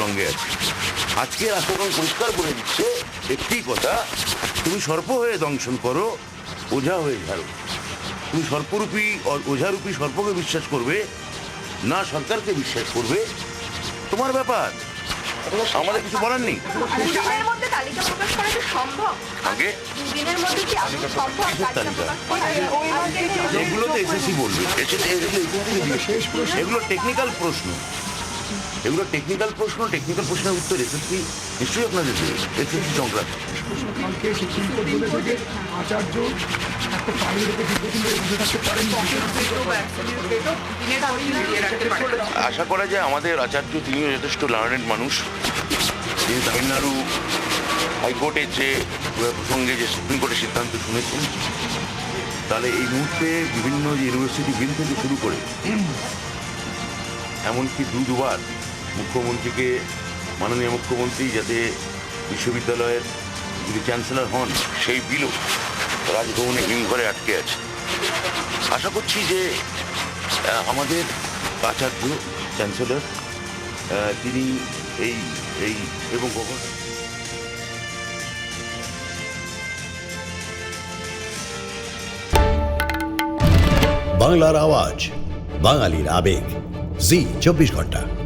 সঙ্গে আছে। আজকে রাষ্ট্রগণ পরিষ্কার করে দিচ্ছে একটি কথা তুমি সর্প হয়ে দংশন করো ওঝা হয়ে ঝাড়ো। তুমি সর্পরূপী ওঝারূপী সর্পকে বিশ্বাস করবে না সরকারকে বিশ্বাস করবে তোমার ব্যাপার। আমাদের কিছু বলার নেই। আগে? তো এসএসসি বলবে। এগুলো টেকনিক্যাল প্রশ্ন। এগুলো টেকনিক্যাল প্রশ্ন টেকনিক্যাল প্রশ্নের উত্তর এসএসসি নিশ্চয়ই আপনাদের দেবে এসএসসি সংক্রান্ত আচার্য আশা করা যায় আমাদের আচার্য তিনিও যথেষ্ট লার্নেড মানুষ। তিনি তামিলনাড়ু হাইকোর্টের যে প্রসঙ্গে যে সুপ্রিম কোর্টের সিদ্ধান্ত শুনেছেন তাহলে এই মুহূর্তে বিভিন্ন যে ইউনিভার্সিটি বিল থেকে শুরু করে এমনকি দু দুবার মুখ্যমন্ত্রীকে, মাননীয় মুখ্যমন্ত্রী যাতে বিশ্ববিদ্যালয়ের যিনি চ্যান্সেলর হন, সেই বিলও রাজভবনে হিমঘরে আটকে আছে। আশা করছি যে আমাদের আচার্য চ্যান্সেলর তিনি এই এই, এবং কখন? বাংলার আওয়াজ, বাঙালির আবেগ। জি চব্বিশ ঘণ্টা।